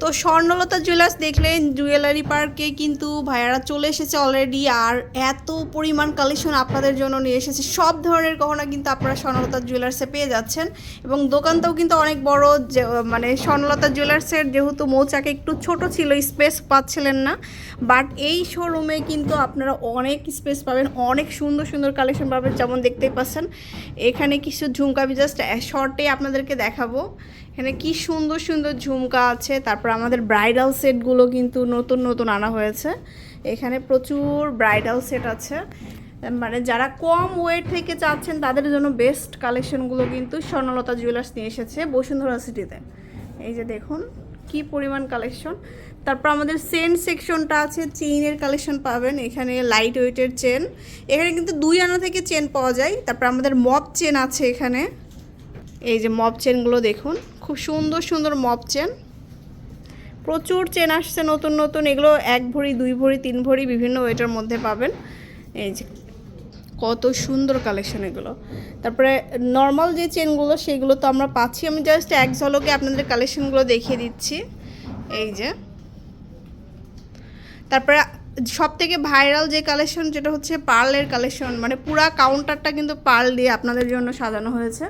তো স্বর্ণলতা জুয়েলার্স দেখলেন জুয়েলারি পার্কে কিন্তু ভাইয়ারা চলে এসেছে অলরেডি আর এত পরিমাণ কালেকশন আপনাদের জন্য নিয়ে এসেছে। সব ধরনের গহনা কিন্তু আপনারা স্বর্ণলতা জুয়েলার্সে পেয়ে যাচ্ছেন এবং দোকানটাও কিন্তু অনেক বড় মানে স্বর্ণলতা জুয়েলার্সের যেহেতু মৌচাকে একটু ছোট ছিল স্পেস পাচ্ছিলেন না। বাট এই শোরুমে কিন্তু আপনারা অনেক স্পেস পাবেন, অনেক সুন্দর সুন্দর কালেকশন পাবেন যেমন দেখতেই পাচ্ছেন। এখানে কিছু ঝুমকা আমি জাস্ট শর্টে আপনাদেরকে দেখাবো। এখানে কি সুন্দর সুন্দর ঝুমকা আছে। তারপর আমাদের ব্রাইডাল সেটগুলো কিন্তু নতুন নতুন আনা হয়েছে। এখানে প্রচুর ব্রাইডাল সেট আছে। মানে যারা কম ওয়েট থেকে চাচ্ছেন, তাদের জন্য বেস্ট কালেকশনগুলো কিন্তু স্বর্ণলতা জুয়েলার্স নিয়ে এসেছে বসুন্ধরা সিটিতে এই যে দেখুন, কি পরিমাণ কালেকশন তারপর আমাদের চেন সেকশনটা আছে চেইনের কালেকশন পাবেন। এখানে লাইট ওয়েটের চেন এখানে কিন্তু দুই আনা থেকে চেন পাওয়া যায়। তারপর আমাদের মপ চেন আছে এখানে। এই যে মপ চেনগুলো দেখুন। খুব সুন্দর সুন্দর মপ চেন। প্রচুর চেন আসছে নতুন নতুন। এগুলো এক ভরি, দুই ভরি, তিন ভরি বিভিন্ন ওয়েটার মধ্যে পাবেন। এই যে, কত সুন্দর কালেকশন এগুলো। তারপরে নর্মাল যে চেনগুলো, সেগুলো তো আমরা পাচ্ছি। আমি জাস্ট এক ঝলকে আপনাদের কালেকশনগুলো দেখিয়ে দিচ্ছি। এই যে, তারপরে সব থেকে ভাইরাল যে কালেকশন যেটা হচ্ছে পার্লের কালেকশন মানে পুরা কাউন্টারটা কিন্তু পার্ল দিয়ে আপনাদের জন্য সাজানো হয়েছে।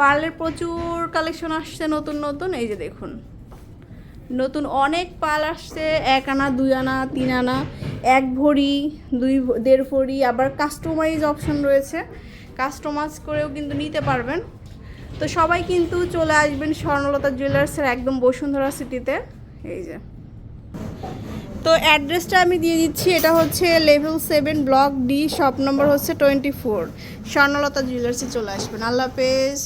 পার্লের প্রচুর কালেকশন আসছে নতুন নতুন, এই যে দেখুন। নতুন অনেক পাল আসছে, এক আনা, দুই আনা, তিন আনা, এক ভরি, দুই দেড় ভরি, আবার কাস্টমাইজ অপশন রয়েছে। কাস্টমাইজ করেও কিন্তু নিতে পারবেন। তো সবাই কিন্তু চলে আসবেন স্বর্ণলতা জুয়েলার্সের একদম বসুন্ধরা সিটিতে এই যে। তো অ্যাড্রেসটা আমি দিয়ে দিচ্ছি, এটা হচ্ছে level seven block D shop number হচ্ছে টোয়েন্টি ফোর স্বর্ণলতা জুয়েলার্সে চলে আসবেন। আল্লাহ হাফেজ।